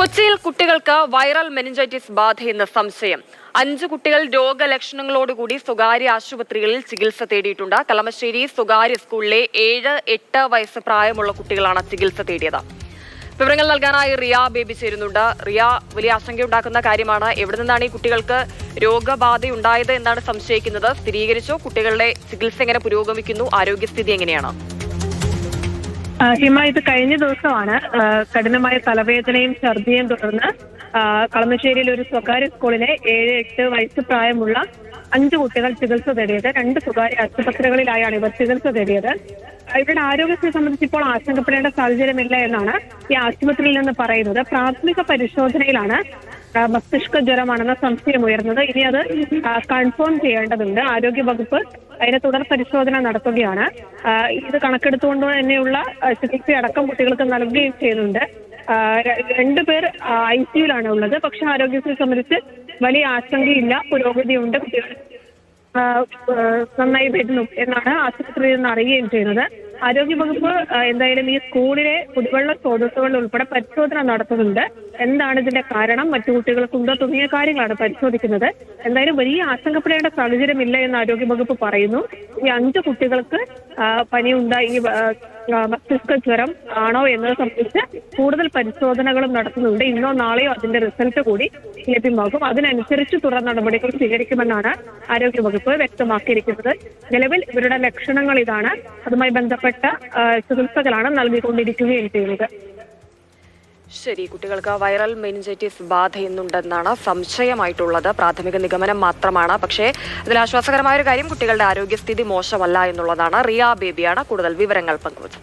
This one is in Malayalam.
കൊച്ചിയിൽ കുട്ടികൾക്ക് വൈറൽ മെനിഞ്ചൈറ്റിസ് ബാധയെന്ന് സംശയം. അഞ്ചു കുട്ടികൾ രോഗലക്ഷണങ്ങളോടുകൂടി സ്വകാര്യ ആശുപത്രികളിൽ ചികിത്സ തേടിയിട്ടുണ്ട്. കളമശ്ശേരി സ്വകാര്യ സ്കൂളിലെ ഏഴ് എട്ട് വയസ്സ് പ്രായമുള്ള കുട്ടികളാണ് ചികിത്സ തേടിയത്. വിവരങ്ങൾ നൽകാനായി റിയ ബേബി ചേരുന്നുണ്ട്. റിയ വലിയ ആശങ്കയുണ്ടാക്കുന്ന കാര്യമാണ്. എവിടെ നിന്നാണ് ഈ കുട്ടികൾക്ക് രോഗബാധയുണ്ടായത് എന്നാണ് സംശയിക്കുന്നത്. സ്ഥിരീകരിച്ചോ. കുട്ടികളുടെ ചികിത്സ എങ്ങനെ പുരോഗമിക്കുന്നു? ആരോഗ്യസ്ഥിതി എങ്ങനെയാണ്? ഹിമ ഇത് കഴിഞ്ഞ ദിവസമാണ് കഠിനമായ തലവേദനയും ഛർദിയും തുടർന്ന് കളമശ്ശേരിയിലെ ഒരു സ്വകാര്യ സ്കൂളിലെ ഏഴ് എട്ട് വയസ്സ് പ്രായമുള്ള അഞ്ച് കുട്ടികൾ ചികിത്സ തേടിയത്. രണ്ട് സ്വകാര്യ ആശുപത്രികളിലായാണ് ഇവർ ചികിത്സ തേടിയത്. ഇവരുടെ ആരോഗ്യത്തെ സംബന്ധിച്ച് ഇപ്പോൾ ആശങ്കപ്പെടേണ്ട സാഹചര്യമില്ല എന്നാണ് ഈ ആശുപത്രിയിൽ നിന്ന് പറയുന്നത്. പ്രാഥമിക പരിശോധനയിലാണ് മസ്തിഷ്ക ജ്വരമാണെന്ന സംശയം ഉയർന്നത്. ഇനി അത് കൺഫേം ചെയ്യേണ്ടതുണ്ട്. ആരോഗ്യ വകുപ്പ് അതിന് തുടർ പരിശോധന നടത്തുകയാണ്. ഇത് കണക്കെടുത്തുകൊണ്ട് തന്നെയുള്ള ചികിത്സ അടക്കം കുട്ടികൾക്ക് നൽകുകയും ചെയ്യുന്നുണ്ട്. രണ്ടു പേർ രണ്ടുപേർ ഐ സിയുലാണ് ഉള്ളത്. പക്ഷെ ആരോഗ്യത്തെ സംബന്ധിച്ച് വലിയ ആശങ്കയില്ല. പുരോഗതിയുണ്ട്. കുട്ടികൾ നന്നായി വരുന്നു എന്നാണ് ആശുപത്രിയിൽ നിന്ന് അറിയുകയും ചെയ്യുന്നത്. ആരോഗ്യവകുപ്പ് വകുപ്പ് എന്തായാലും ഈ സ്കൂളിലെ കുടിവെള്ള സ്രോതസ്സുകൾ ഉൾപ്പെടെ പരിശോധന നടത്തുന്നുണ്ട്. എന്താണ് ഇതിന്റെ കാരണം? മറ്റു കുട്ടികൾക്കുണ്ടോ തുടങ്ങിയ കാര്യങ്ങളാണ് പരിശോധിക്കുന്നത്. എന്തായാലും വലിയ ആശങ്കപ്പെടേണ്ട സാഹചര്യമില്ല എന്ന് ആരോഗ്യവകുപ്പ് പറയുന്നു. ഈ അഞ്ച് കുട്ടികൾക്ക് പനി പനിയുണ്ടായി മസ്തിഷ്ക ജ്വരം ആണോ എന്നത് സംബന്ധിച്ച് കൂടുതൽ പരിശോധനകളും നടത്തുന്നുണ്ട്. ഇന്നോ നാളെയോ അതിന്റെ റിസൾട്ട് കൂടി ലഭ്യമാകും. അതിനനുസരിച്ച് തുടർ നടപടികൾ സ്വീകരിക്കുമെന്നാണ് ആരോഗ്യവകുപ്പ് വ്യക്തമാക്കിയിരിക്കുന്നത്. നിലവിൽ ഇവരുടെ ലക്ഷണങ്ങൾ ഇതാണ്. അതുമായി ബന്ധപ്പെട്ട ചികിത്സകളാണ് നൽകിക്കൊണ്ടിരിക്കുകയും ചെയ്യുന്നത് ശരി കുട്ടികൾക്ക് വൈറൽ മെനിഞ്ചൈറ്റിസ് ബാധയുന്നുണ്ടെന്നാണ് സംശയമായിട്ടുള്ളത്. പ്രാഥമിക നിഗമനം മാത്രമാണ്. പക്ഷേ അതിൽ ആശ്വാസകരമായ ഒരു കാര്യം കുട്ടികളുടെ ആരോഗ്യസ്ഥിതി മോശമല്ല എന്നുള്ളതാണ്. റിയ ബേബിയാണ് കൂടുതൽ വിവരങ്ങൾ പങ്കുവച്ചത്.